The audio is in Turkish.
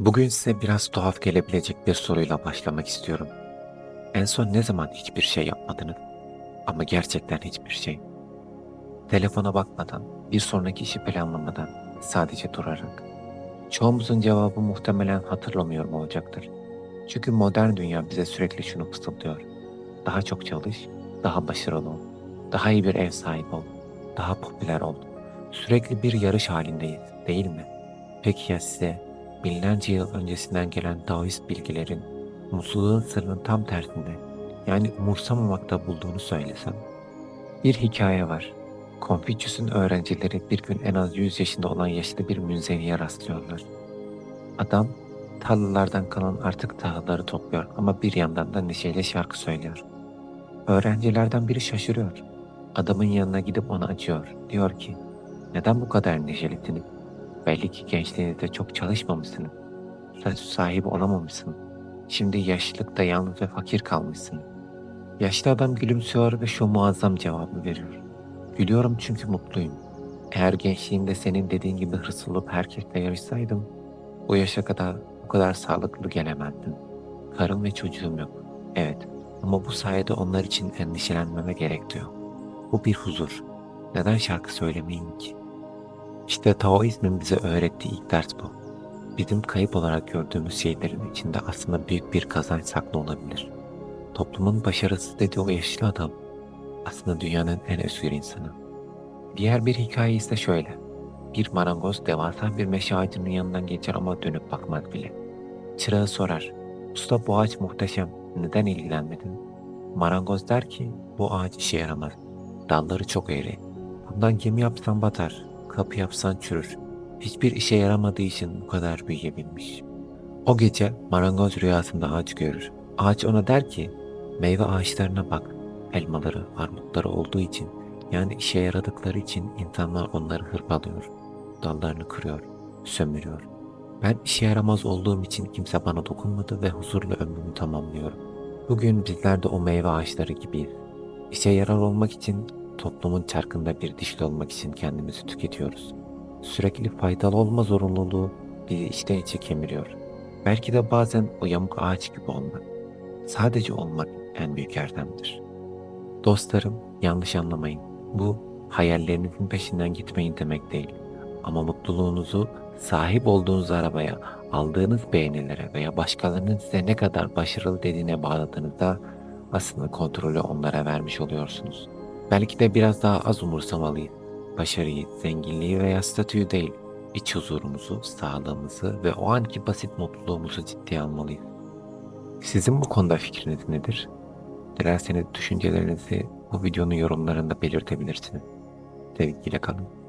Bugün size biraz tuhaf gelebilecek bir soruyla başlamak istiyorum. En son ne zaman hiçbir şey yapmadınız? Ama gerçekten hiçbir şey. Telefona bakmadan, bir sonraki işi planlamadan, sadece durarak. Çoğumuzun cevabı muhtemelen hatırlamıyorum olacaktır. Çünkü modern dünya bize sürekli şunu fısıldıyor. Daha çok çalış, daha başarılı ol, daha iyi bir ev sahibi ol, daha popüler ol. Sürekli bir yarış halindeyiz, değil mi? Peki ya size binlerce yıl öncesinden gelen Taoist bilgilerin mutluluğun sırrının tam tersinde yani umursamamakta bulduğunu söylesem. Bir hikaye var. Konfüçyüs'ün öğrencileri bir gün en az 100 yaşında olan yaşlı bir münzeviye rastlıyorlar. Adam tarlalardan kalan artık tahılları topluyor ama bir yandan da neşeyle şarkı söylüyor. Öğrencilerden biri şaşırıyor. Adamın yanına gidip onu açıyor. Diyor ki, neden bu kadar neşelisiniz? Belli ki gençliğinizde çok çalışmamışsınız. Statü sahibi olamamışsın. Şimdi yaşlılıkta yalnız ve fakir kalmışsın. Yaşlı adam gülümsüyor ve şu muazzam cevabı veriyor. Gülüyorum çünkü mutluyum. Eğer gençliğimde senin dediğin gibi hırslı olup herkesle yarışsaydım, bu yaşa kadar bu kadar sağlıklı gelemezdim. Karım ve çocuğum yok. Evet ama bu sayede onlar için endişelenmeme gerek diyor. Bu bir huzur. Neden şarkı söylemeyeyim ki? İşte Taoizmin bize öğrettiği ilk ders bu. Bizim kayıp olarak gördüğümüz şeylerin içinde aslında büyük bir kazanç saklı olabilir. Toplumun başarısız dediği o yaşlı adam aslında dünyanın en özgür insanı. Diğer bir hikaye ise şöyle. Bir marangoz devasa bir meşe ağacının yanından geçer ama dönüp bakmaz bile. Çırağı sorar. Usta bu ağaç muhteşem. Neden ilgilenmedin? Marangoz der ki bu ağaç işe yaramaz. Dalları çok eğri. Bundan gemi yapsan batar. Kapı yapsan çürür. Hiçbir işe yaramadığı için bu kadar büyüyebilmiş. O gece marangoz rüyasında ağaç görür. Ağaç ona der ki meyve ağaçlarına bak. Elmaları, armutları olduğu için yani işe yaradıkları için insanlar onları hırpalıyor. Dallarını kırıyor, sömürüyor. Ben işe yaramaz olduğum için kimse bana dokunmadı ve huzurla ömrümü tamamlıyorum. Bugün bizler de o meyve ağaçları gibiyiz. İşe yarar olmak için toplumun çarkında bir dişli olmak için kendimizi tüketiyoruz. Sürekli faydalı olma zorunluluğu bizi içten içe kemiriyor. Belki de bazen o yamuk ağaç gibi olmak, sadece olmak en büyük erdemdir. Dostlarım yanlış anlamayın. Bu hayallerinizin peşinden gitmeyin demek değil. Ama mutluluğunuzu sahip olduğunuz arabaya, aldığınız beğenilere veya başkalarının size ne kadar başarılı dediğine bağladığınızda aslında kontrolü onlara vermiş oluyorsunuz. Belki de biraz daha az umursamalıyız. Başarıyı, zenginliği veya statüyü değil, iç huzurumuzu, sağlığımızı ve o anki basit mutluluğumuzu ciddiye almalıyız. Sizin bu konuda fikriniz nedir? Dilerseniz düşüncelerinizi bu videonun yorumlarında belirtebilirsiniz. Sevgiyle kalın.